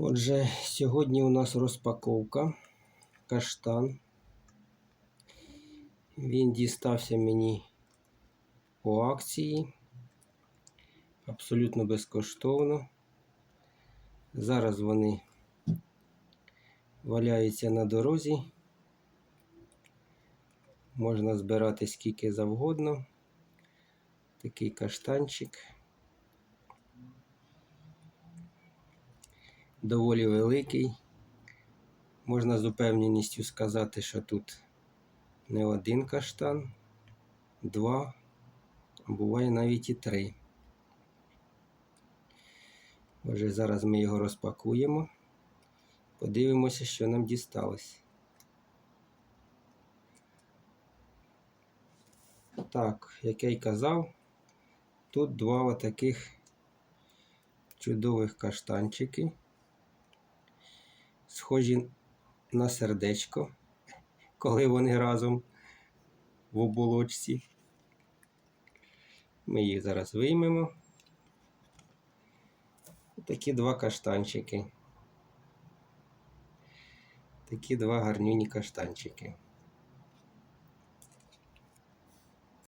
Отже, сьогодні у нас розпаковка. Каштан. Він дістався мені по акції. Абсолютно безкоштовно. Зараз вони валяються на дорозі. Можна збирати скільки завгодно. Такий каштанчик. Доволі великий. Можна з упевненістю сказати, що тут не один каштан, два, а буває навіть і три. Отже, зараз ми його розпакуємо. Подивимося, що нам дісталось. Так, як я й казав, тут два отаких чудових каштанчики, схожі на сердечко, коли вони разом в оболочці. Ми їх зараз виймемо. Такі два каштанчики. Такі два гарнюні каштанчики.